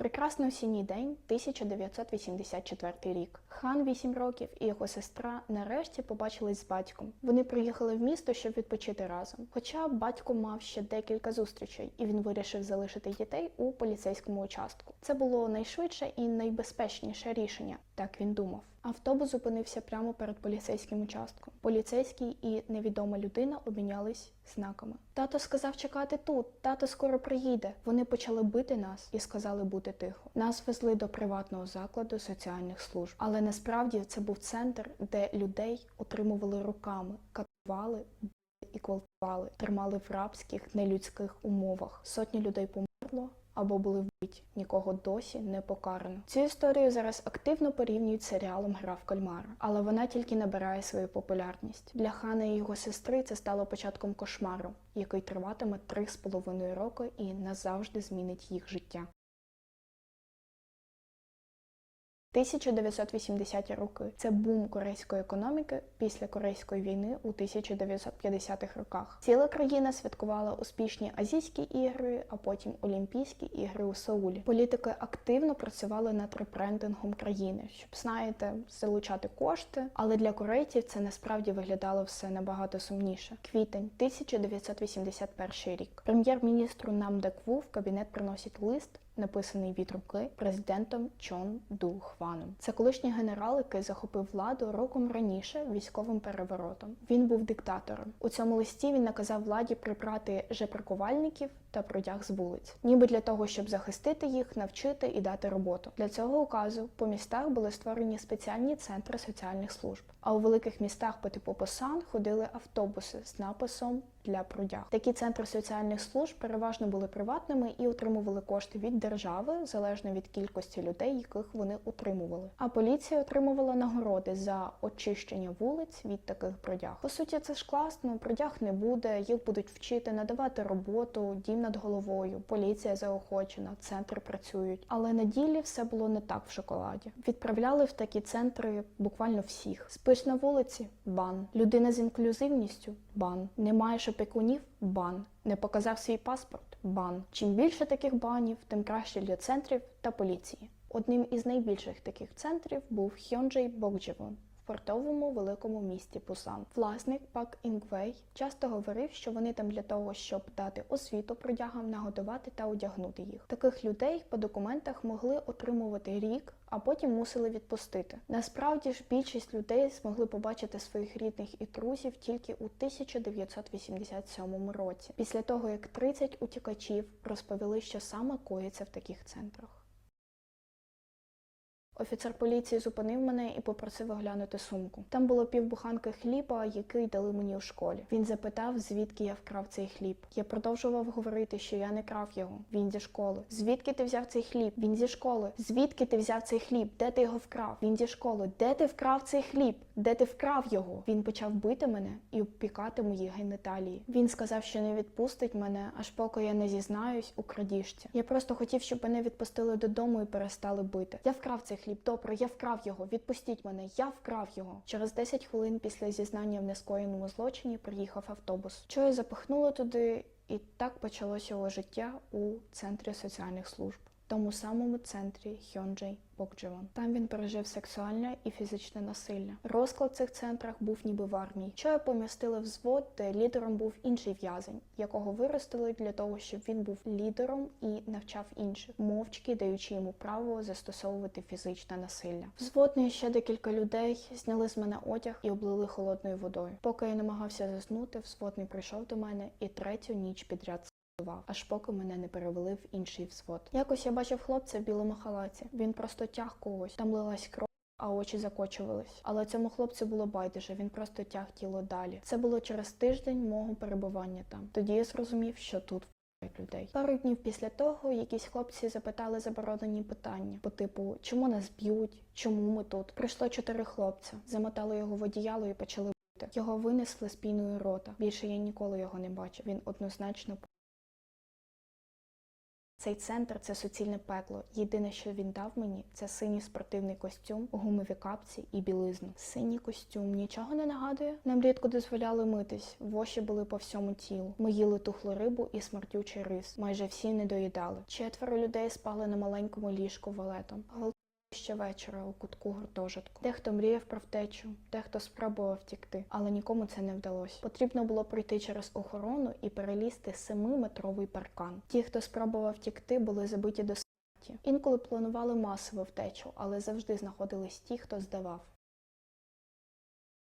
Прекрасний осінній день, 1984 рік. Хан 8 років і його сестра нарешті побачились з батьком. Вони приїхали в місто, щоб відпочити разом. Хоча батько мав ще декілька зустрічей, і він вирішив залишити дітей у поліцейському участку. Це було найшвидше і найбезпечніше рішення, так він думав. Автобус зупинився прямо перед поліцейським участком. Поліцейський і невідома людина обмінялись знаками. Тато сказав чекати тут, тато скоро приїде. Вони почали бити нас і сказали бути тихо. Нас везли до приватного закладу соціальних служб, але насправді це був центр, де людей утримували руками, катували, били і квалтували, тримали в рабських нелюдських умовах. Сотні людей померло або були вбиті. Нікого досі не покарано. Цю історію зараз активно порівнюють з серіалом Гра в кальмара, але вона тільки набирає свою популярність. Для хана і його сестри це стало початком кошмару, який триватиме три з половиною роки і назавжди змінить їх життя. 1980-ті роки це бум корейської економіки після корейської війни у 1950-х роках. Ціла країна святкувала успішні азійські ігри, а потім Олімпійські ігри у Сеулі. Політики активно працювали над репрендингом країни, щоб знаєте, залучати кошти. Але для корейців це насправді виглядало все набагато сумніше. Квітень 1981 рік. Прем'єр-міністру Нам Декву в кабінет приносить лист написаний від руки президентом Чон Ду Хваном. Це колишній генерал, який захопив владу роком раніше військовим переворотом. Він був диктатором. У цьому листі він наказав владі прибрати жебракувальників та бродяг з вулиць, ніби для того, щоб захистити їх, навчити і дати роботу. Для цього указу по містах були створені спеціальні центри соціальних служб. А у великих містах по типу Посан ходили автобуси з написом для бродяг. Такі центри соціальних служб переважно були приватними і отримували кошти від держави залежно від кількості людей, яких вони утримували. А поліція отримувала нагороди за очищення вулиць від таких бродяг. По суті, це ж класно. Бродяг не буде, їх будуть вчити, надавати роботу, дім над головою. Поліція заохочена, центри працюють. Але на ділі все було не так в шоколаді. Відправляли в такі центри буквально всіх. Спиш на вулиці бан. Людина з інклюзивністю бан. Не маєш опікунів бан. Не показав свій паспорт бан. Чим більше таких банів, тим краще для центрів та поліції. Одним із найбільших таких центрів був Хьонджей Бокджевон портовому великому місті Пусан. Власник Пак Інгвей часто говорив, що вони там для того, щоб дати освіту продягам, нагодувати та одягнути їх. Таких людей по документах могли отримувати рік, а потім мусили відпустити. Насправді ж більшість людей змогли побачити своїх рідних і друзів тільки у 1987 році, після того як 30 утікачів розповіли, що саме коїться в таких центрах. Офіцер поліції зупинив мене і попросив оглянути сумку. Там було півбуханки хліба, який дали мені у школі. Він запитав, звідки я вкрав цей хліб. Я продовжував говорити, що я не крав його. Він зі школи. Звідки ти взяв цей хліб? Він зі школи. Звідки ти взяв цей хліб? Де ти його вкрав? Він зі школи. Де ти вкрав цей хліб? Де ти вкрав його? Він почав бити мене і обпікати мої геніталії. Він сказав, що не відпустить мене, аж поки я не зізнаюсь у крадіжці. Я просто хотів, щоб мене відпустили додому і перестали бити. Я вкрав цей хліб. Добре, я вкрав його. Відпустіть мене. Я вкрав його. Через 10 хвилин після зізнання в нескоєному злочині приїхав автобус. Що я запихнула туди, і так почалося його життя у центрі соціальних служб. Тому самому центрі Хьонджей Бокджевон. Там він пережив сексуальне і фізичне насилля. Розклад в цих центрах був ніби в армії. Що я помістили в звод, де лідером був інший в'язень, якого виростили для того, щоб він був лідером і навчав інших, мовчки даючи йому право застосовувати фізичне насилля. Взводний ще декілька людей зняли з мене одяг і облили холодною водою. Поки я намагався заснути, взводний прийшов до мене і третю ніч підряд Аж аж поки мене не перевели в інший взвод. Якось я бачив хлопця в білому халаті. Він просто тяг когось, там лилась кров. А очі закочувались. Але цьому хлопцю було байдуже, він просто тяг тіло далі. Це було через тиждень мого перебування там. Тоді я зрозумів, що тут людей. Пару днів після того якісь хлопці запитали заборонені питання по типу, чому нас б'ють, чому ми тут. Прийшло чотири хлопця, замотали його в одіяло і почали бити. Його винесли з піною рота. Більше я ніколи його не бачив. Він однозначно Цей центр це суцільне пекло. Єдине, що він дав мені, це синій спортивний костюм, гумові капці і білизну. Синій костюм нічого не нагадує. Нам рідко дозволяли митись. Воші були по всьому тілу. Ми їли тухлу рибу і смертючий рис. Майже всі не доїдали. Четверо людей спали на маленькому ліжку валетом. Ще вечора у кутку гуртожитку. Дехто мріяв про втечу, дехто спробував втікти, але нікому це не вдалося. Потрібно було пройти через охорону і перелізти семиметровий паркан. Ті, хто спробував втікти, були забиті до смерті. Інколи планували масову втечу, але завжди знаходились ті, хто здавав.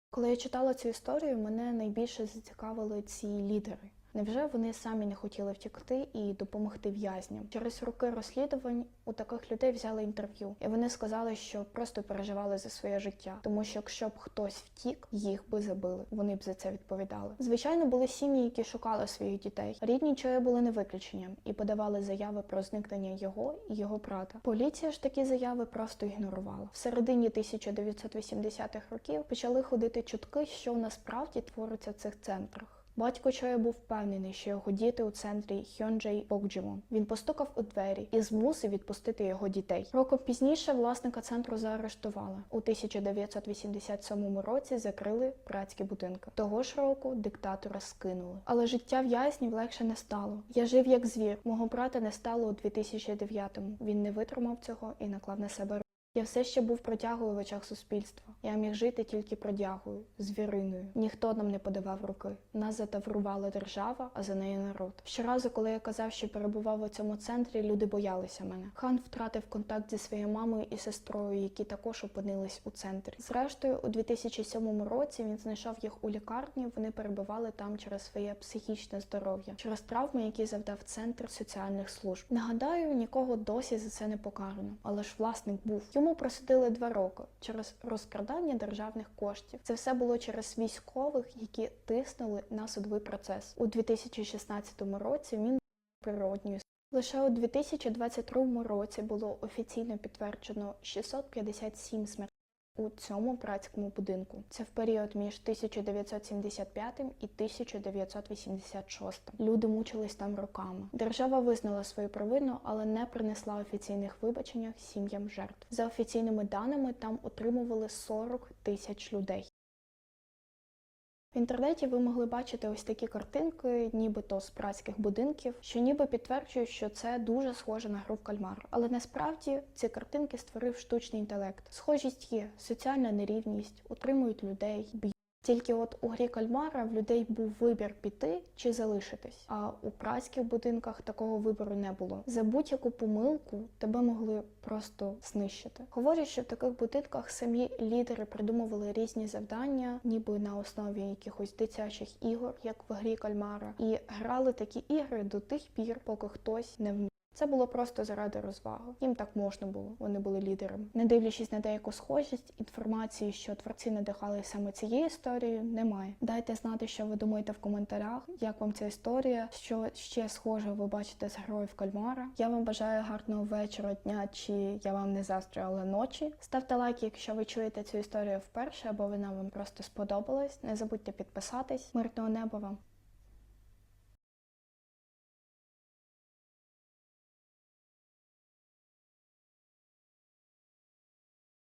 Коли я читала цю історію, мене найбільше зацікавили ці лідери. Невже вони самі не хотіли втікти і допомогти в'язням? Через роки розслідувань у таких людей взяли інтерв'ю, і вони сказали, що просто переживали за своє життя, тому що якщо б хтось втік, їх би забили. Вони б за це відповідали. Звичайно, були сім'ї, які шукали своїх дітей. Рідні чої були не виключенням і подавали заяви про зникнення його і його брата. Поліція ж такі заяви просто ігнорувала. В середині 1980-х років почали ходити чутки, що насправді твориться в цих центрах. Батько Чоя був впевнений, що його діти у центрі Хьонджей Бокджімон. Він постукав у двері і змусив відпустити його дітей. Роком пізніше власника центру заарештували. У 1987 році закрили братські будинки. Того ж року диктатора скинули. Але життя в'язнів легше не стало. Я жив як звір. Мого брата не стало у 2009-му. Він не витримав цього і наклав на себе я все ще був протягою в очах суспільства. Я міг жити тільки продягою, звіриною. Ніхто нам не подавав руки. Нас затаврувала держава, а за нею народ. Щоразу, коли я казав, що перебував у цьому центрі, люди боялися мене. Хан втратив контакт зі своєю мамою і сестрою, які також опинились у центрі. Зрештою, у 2007 році він знайшов їх у лікарні. Вони перебували там через своє психічне здоров'я, через травми, які завдав центр соціальних служб. Нагадаю, нікого досі за це не покарано, але ж власник був. Йому просудили два роки через розкрадання державних коштів. Це все було через військових, які тиснули на судовий процес. У 2016 році він природньою. Лише у 2022 році було офіційно підтверджено 657 смертей у цьому братському будинку. Це в період між 1975 і 1986. Люди мучились там роками. Держава визнала свою провину, але не принесла офіційних вибачення сім'ям жертв. За офіційними даними, там утримували 40 тисяч людей. В інтернеті ви могли бачити ось такі картинки, нібито з працьких будинків, що ніби підтверджують, що це дуже схоже на гру в кальмар. Але насправді ці картинки створив штучний інтелект. Схожість є, соціальна нерівність, утримують людей. Тільки от у грі кальмара в людей був вибір піти чи залишитись. А у братських будинках такого вибору не було. За будь-яку помилку тебе могли просто знищити. Говорять, що в таких будинках самі лідери придумували різні завдання, ніби на основі якихось дитячих ігор, як в грі кальмара, і грали такі ігри до тих пір, поки хтось не вмів. Це було просто заради розваги. Їм так можна було, вони були лідерами. Не дивлячись на деяку схожість, інформації, що творці надихали саме цією історією, немає. Дайте знати, що ви думаєте в коментарях, як вам ця історія, що ще схоже ви бачите з героїв Кальмара. Я вам бажаю гарного вечора, дня чи я вам не застрю, але ночі. Ставте лайки, якщо ви чуєте цю історію вперше, або вона вам просто сподобалась. Не забудьте підписатись. Мирного неба вам!